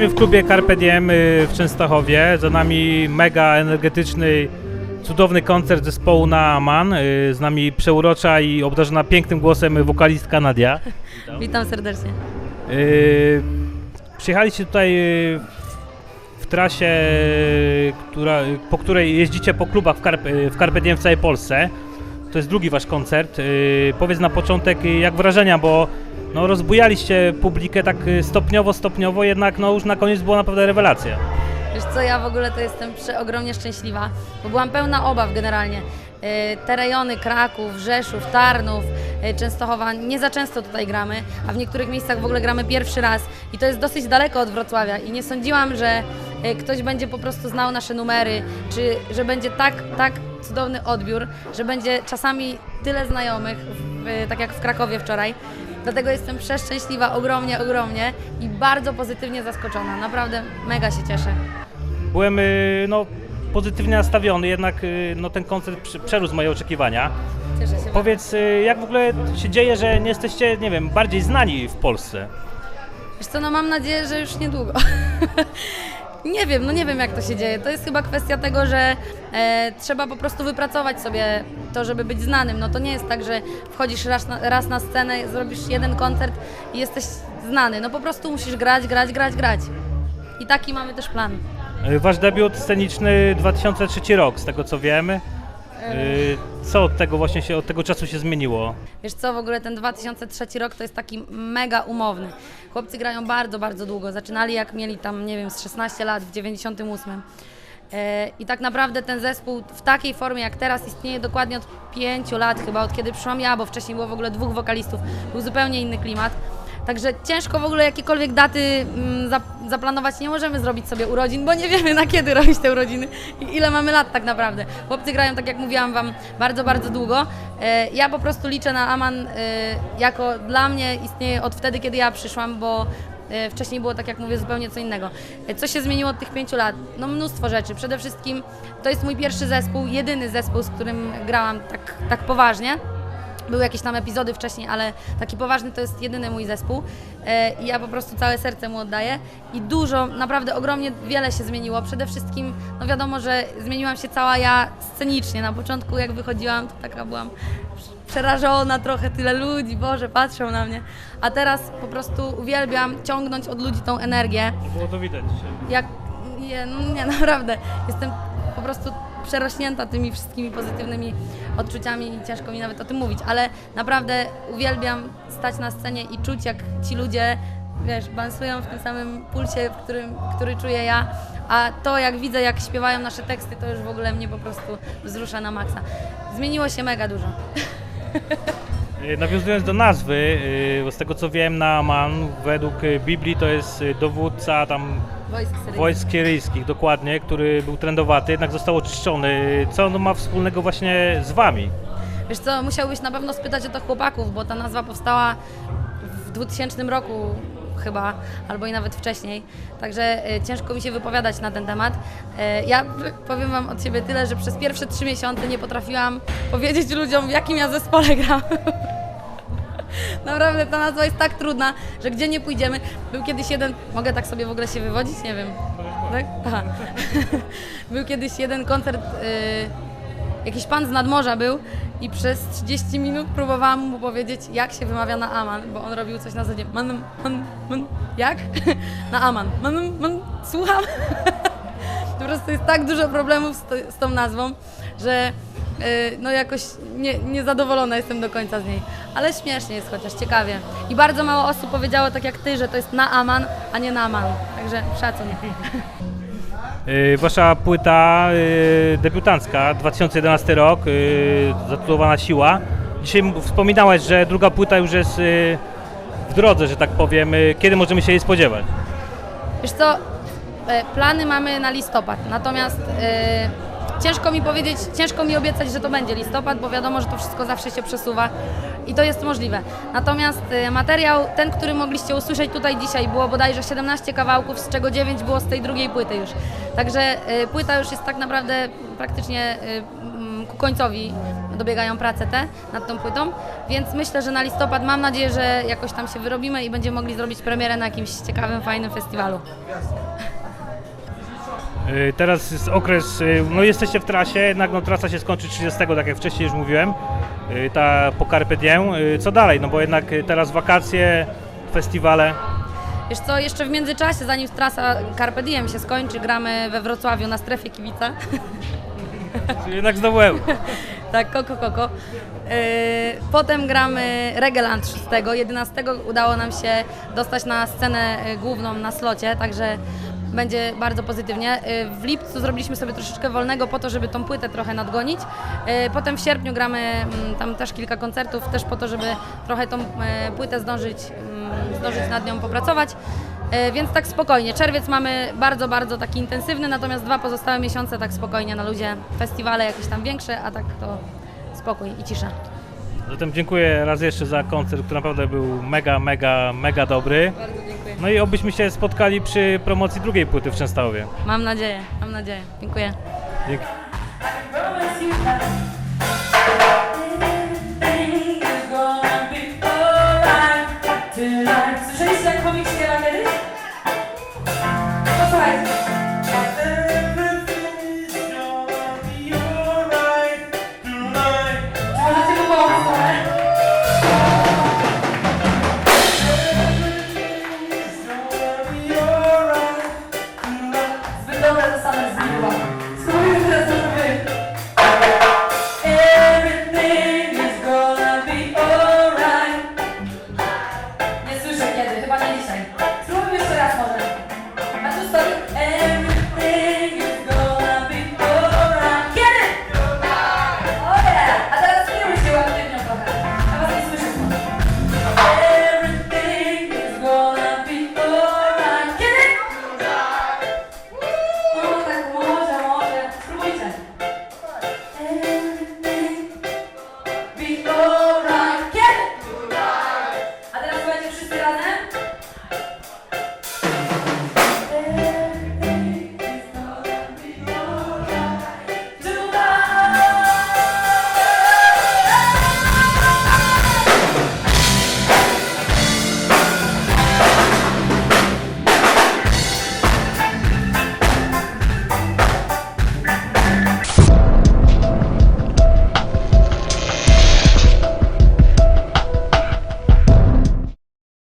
Jesteśmy w klubie Carpe Diem y, w Częstochowie. Za nami mega energetyczny, cudowny koncert zespołu Naaman. Y, Z nami przeurocza i obdarzona pięknym głosem wokalistka Nadia. Witam serdecznie. Y, Przyjechaliście tutaj w trasie, która, po której jeździcie po klubach w Carpe, w Carpe Diem w całej Polsce. To jest drugi wasz koncert. Powiedz na początek, jak wrażenia, bo no, rozbujaliście publikę tak y, stopniowo, stopniowo, jednak no, już na koniec była naprawdę rewelacja. Wiesz co, ja w ogóle to jestem przeogromnie szczęśliwa, bo byłam pełna obaw generalnie. E, Te rejony Kraków, Rzeszów, Tarnów, e, Częstochowa, nie za często tutaj gramy, a w niektórych miejscach w ogóle gramy pierwszy raz i to jest dosyć daleko od Wrocławia i nie sądziłam, że ktoś będzie po prostu znał nasze numery, czy że będzie tak, tak cudowny odbiór, że będzie czasami tyle znajomych, tak jak w Krakowie wczoraj. Dlatego jestem przeszczęśliwa ogromnie, ogromnie i bardzo pozytywnie zaskoczona. Naprawdę mega się cieszę. Byłem y, no, pozytywnie nastawiony, jednak y, no, ten koncert prze- przerósł moje oczekiwania. Cieszę się. Powiedz, y, jak w ogóle się dzieje, że nie jesteście, nie wiem, bardziej znani w Polsce? Wiesz co, no mam nadzieję, że już niedługo. nie wiem, no nie wiem jak to się dzieje. To jest chyba kwestia tego, że e, trzeba po prostu wypracować sobie to, żeby być znanym. No to nie jest tak, że wchodzisz raz na, raz na scenę, zrobisz jeden koncert i jesteś znany. No po prostu musisz grać, grać, grać, grać. I taki mamy też plan. Y, Wasz debiut sceniczny 2003 rok, z tego co wiem. Y, Co od tego właśnie się, od tego czasu się zmieniło? Wiesz co, w ogóle ten 2003 rok to jest taki mega umowny. Chłopcy grają bardzo, bardzo długo. Zaczynali jak mieli tam, nie wiem, z 16 lat, w 98. E, I tak naprawdę ten zespół w takiej formie jak teraz istnieje dokładnie od 5 lat chyba, od kiedy przyszłam ja, bo wcześniej było w ogóle dwóch wokalistów. Był zupełnie inny klimat. Także ciężko w ogóle jakiekolwiek daty mm, zap- zaplanować. Nie możemy zrobić sobie urodzin, bo nie wiemy na kiedy robić te urodziny i ile mamy lat tak naprawdę. Chłopcy grają, tak jak mówiłam Wam, bardzo, bardzo długo. E, Ja po prostu liczę na Aman e, jako dla mnie istnieje od wtedy, kiedy ja przyszłam, bo e, wcześniej było, tak jak mówię, zupełnie co innego. Co się zmieniło od tych pięciu lat? No mnóstwo rzeczy. Przede wszystkim to jest mój pierwszy zespół, jedyny zespół, z którym grałam tak, tak poważnie. Były jakieś tam epizody wcześniej, ale taki poważny to jest jedyny mój zespół. E, I ja po prostu całe serce mu oddaję. I dużo, naprawdę ogromnie wiele się zmieniło. Przede wszystkim, no wiadomo, że zmieniłam się cała ja scenicznie. Na początku jak wychodziłam, to taka byłam przerażona trochę, tyle ludzi, Boże, patrzą na mnie. A teraz po prostu uwielbiam ciągnąć od ludzi tą energię Było to widać. jak nie, no nie, naprawdę. Jestem po prostu przerośnięta tymi wszystkimi pozytywnymi odczuciami i ciężko mi nawet o tym mówić, ale naprawdę uwielbiam stać na scenie i czuć, jak ci ludzie, wiesz, bansują w tym samym pulsie, w którym, który czuję ja, a to, jak widzę, jak śpiewają nasze teksty, to już w ogóle mnie po prostu wzrusza na maksa. Zmieniło się mega dużo. Y, Nawiązując do nazwy, y, z tego co wiem, Naaman według y, Biblii to jest dowódca tam Wojsk syryjskich. wojsk syryjskich, dokładnie, który był trendowaty, jednak został oczyszczony. Co on ma wspólnego właśnie z wami? Wiesz co, musiałbyś na pewno spytać o to chłopaków, bo ta nazwa powstała w 2000 roku chyba, albo i nawet wcześniej. Także e, ciężko mi się wypowiadać na ten temat. E, ja powiem Wam od siebie tyle, że przez pierwsze trzy miesiące nie potrafiłam powiedzieć ludziom, w jakim ja zespole gram. Naprawdę ta nazwa jest tak trudna, że gdzie nie pójdziemy. Był kiedyś jeden, mogę tak sobie w ogóle się wywodzić? Nie wiem. Tak? Był kiedyś jeden koncert, y, jakiś pan z nadmorza był i przez 30 minut próbowałam mu powiedzieć, jak się wymawia na Aman, bo on robił coś na zasadzie man, man, man, jak? na Aman. Man, man, słucham. po prostu jest tak dużo problemów z, to, z tą nazwą, że y, no jakoś nie, niezadowolona jestem do końca z niej. Ale śmiesznie jest chociaż, ciekawie. I bardzo mało osób powiedziało tak jak ty, że to jest na Aman, a nie na Aman. Także szacun. Y, Wasza płyta y, debiutancka, 2011 rok, y, zatytułowana Siła. Dzisiaj wspominałaś, że druga płyta już jest w drodze, że tak powiem. Kiedy możemy się jej spodziewać? Wiesz co, plany mamy na listopad, natomiast ciężko mi powiedzieć, ciężko mi obiecać, że to będzie listopad, bo wiadomo, że to wszystko zawsze się przesuwa i to jest możliwe. Natomiast e, materiał, ten, który mogliście usłyszeć tutaj dzisiaj, było bodajże 17 kawałków, z czego 9 było z tej drugiej płyty już. Także e, płyta już jest tak naprawdę praktycznie e, mm, ku końcowi dobiegają prace te nad tą płytą, więc myślę, że na listopad mam nadzieję, że jakoś tam się wyrobimy i będziemy mogli zrobić premierę na jakimś ciekawym, fajnym festiwalu. Y, Teraz jest okres, y, no jesteście w trasie, jednak no trasa się skończy 30, tak jak wcześniej już mówiłem, y, ta po Carpe Diem. Co dalej? No bo jednak teraz wakacje, festiwale. Wiesz co, jeszcze w międzyczasie, zanim trasa Carpe Diem się skończy, gramy we Wrocławiu na strefie kibica. Czyli jednak znowu euro. Tak, koko, koko. Potem gramy Regeland 6. 11 udało nam się dostać na scenę główną na slocie, także będzie bardzo pozytywnie. Yy, w lipcu zrobiliśmy sobie troszeczkę wolnego po to, żeby tą płytę trochę nadgonić. Yy, potem w sierpniu gramy mm, tam też kilka koncertów, też po to, żeby trochę tą y, płytę zdążyć, mm, zdążyć nad nią popracować. Więc tak spokojnie. Czerwiec mamy bardzo, bardzo taki intensywny, natomiast dwa pozostałe miesiące tak spokojnie na ludzie. Festiwale jakieś tam większe, a tak to spokój i cisza. Zatem dziękuję raz jeszcze za koncert, który naprawdę był mega, mega, mega dobry. Bardzo dziękuję. No i obyśmy się spotkali przy promocji drugiej płyty w Częstochowie. Mam nadzieję, mam nadzieję. Dziękuję. Dzięki.